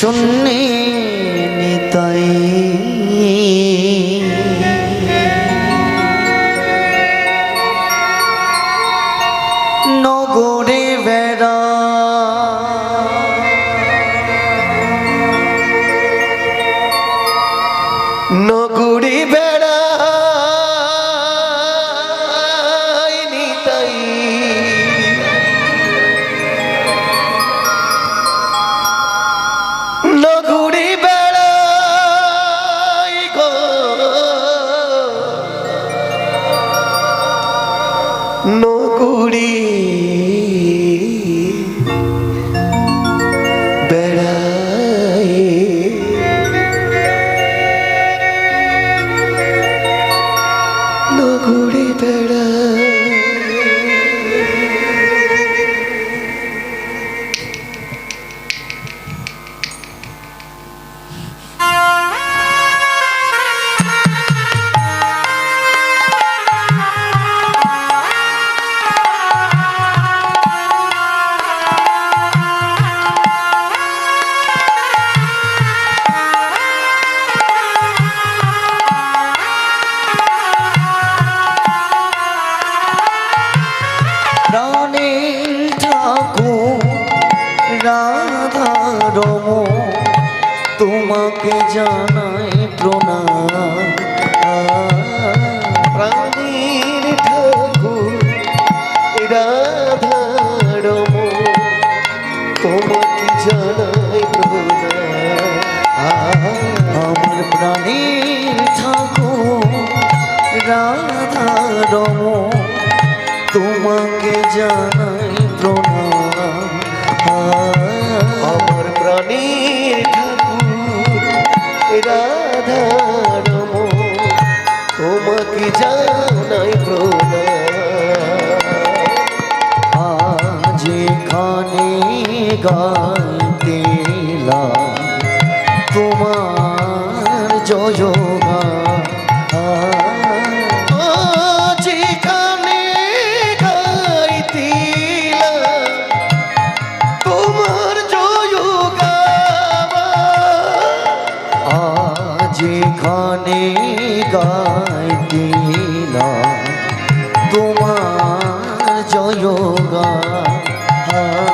শূন্যে নিতাই। বেড়া। নিতাই। নগুড়ি বেড়া প্রাণের তোমাকে জানাই প্রণাম। প্রাণীর ঠাকুর রাধারম তোমাকে জানাই প্রণাম। আমার প্রাণের ঠাকুর রাধা রম তোমাকে জানাই প্রণাম। আমার প্রাণীর ঠাকুর রাধারম তোমাকে জানাই প্রণাম আজ এখানে গাইতেলা গাইতেলা তোমার জয়গা আজ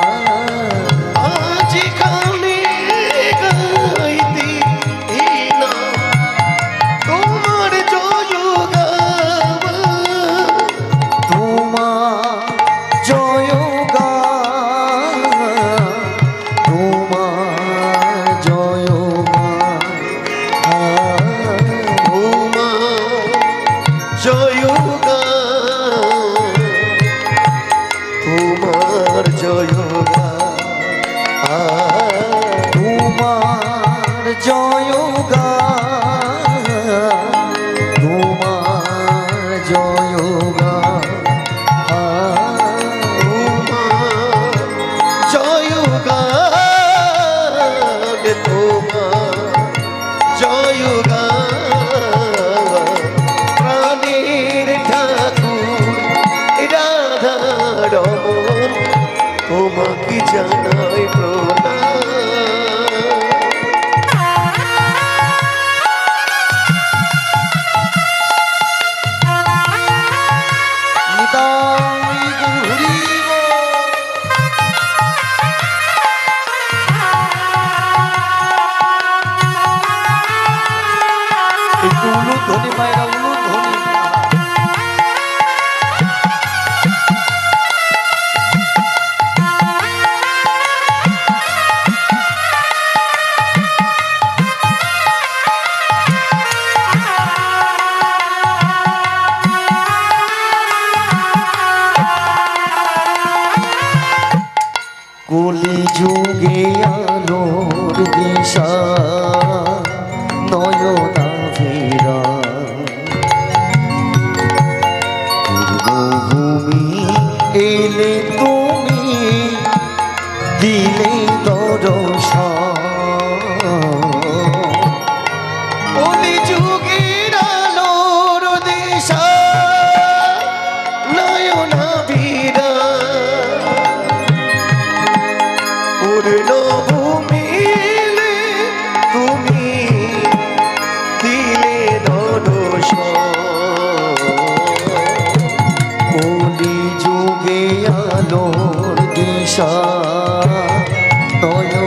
কলি যুগে আলোর দিশা। আলোর দিশা নয়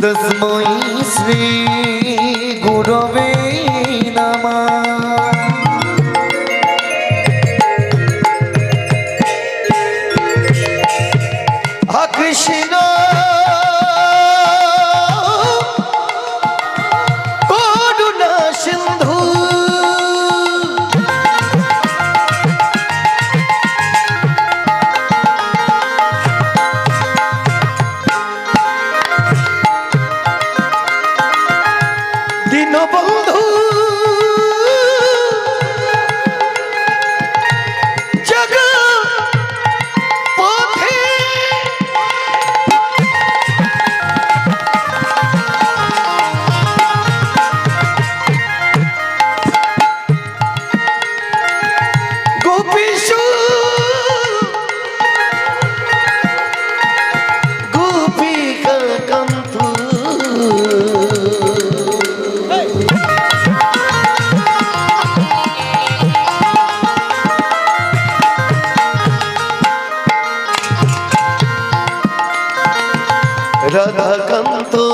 Dasmai Sri Guru Vedi তো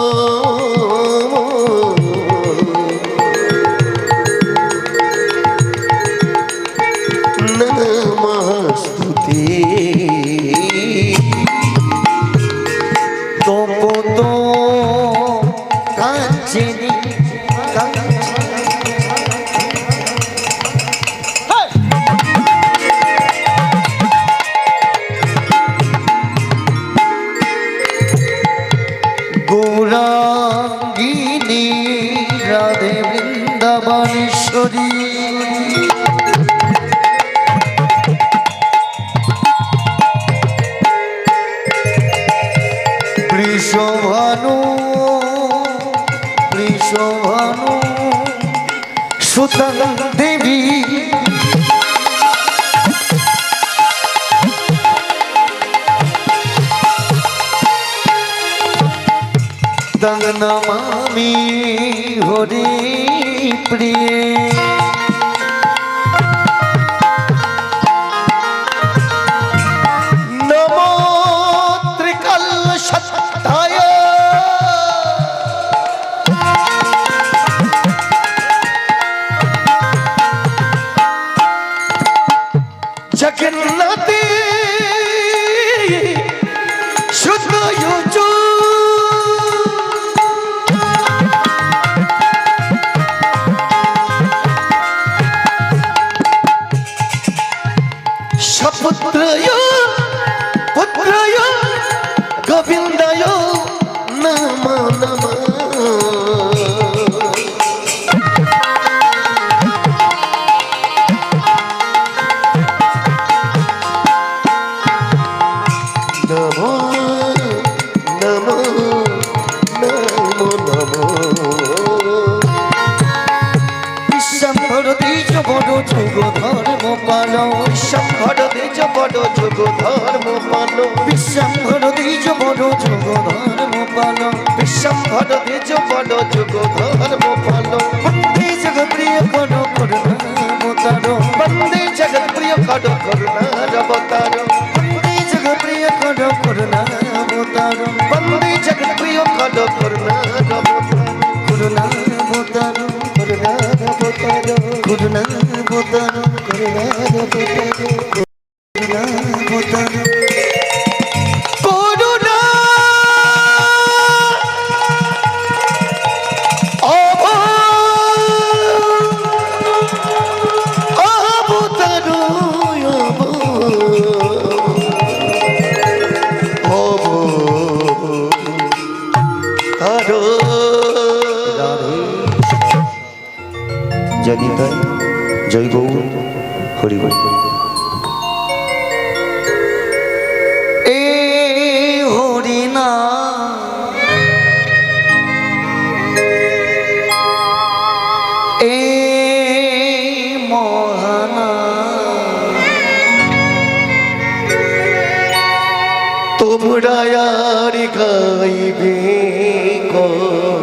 ভুবনেশ্বরী কৃষভানু কৃষভানু সুতা দেবী দঙ্গনমামি হরি প্রিয় যুগ ধর্ম পালো। বিশ্বাম্ভর দ্বিজ বড় যুগ ধর্ম পালো। বিশ্বম্ভর দ্বিজ বড় যুগ ধর্ম পালো। বন্দে জগ প্রিয় করো করুণাবতারো। বন্দে জগৎ প্রিয় কর করুণার বন্দে জগ প্রিয় করো করুণাবতারো। বন্দে জগৎ প্রিয় কর করুণাবতারো। করুণাবতারো। করুণার অবতার করুণাবতারো। জনিতাই জয় গৌ হরি তোমরা গাইবে তোমরা